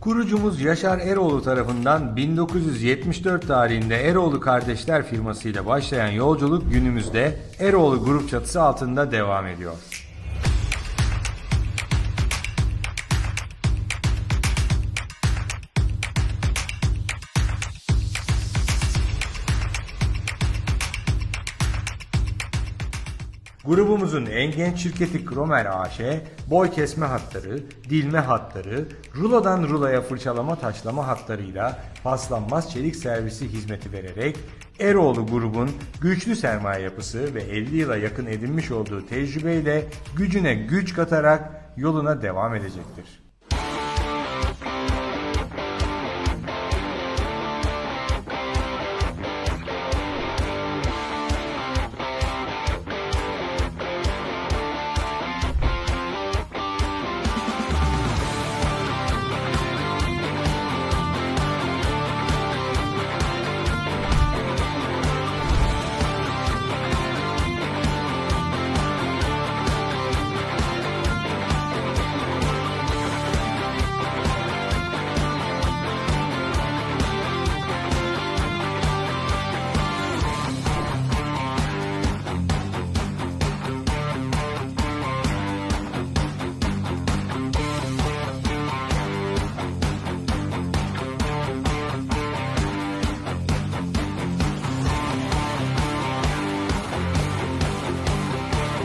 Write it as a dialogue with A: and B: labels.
A: Kurucumuz Yaşar Eroğlu tarafından 1974 tarihinde Eroğlu Kardeşler firmasıyla başlayan yolculuk günümüzde Eroğlu Grup çatısı altında devam ediyor. Grubumuzun en genç şirketi Kromer AŞ, boy kesme hatları, dilme hatları, rulodan ruloya fırçalama taşlama hatlarıyla paslanmaz çelik servisi hizmeti vererek Eroğlu grubun güçlü sermaye yapısı ve 50 yıla yakın edinmiş olduğu tecrübeyle gücüne güç katarak yoluna devam edecektir.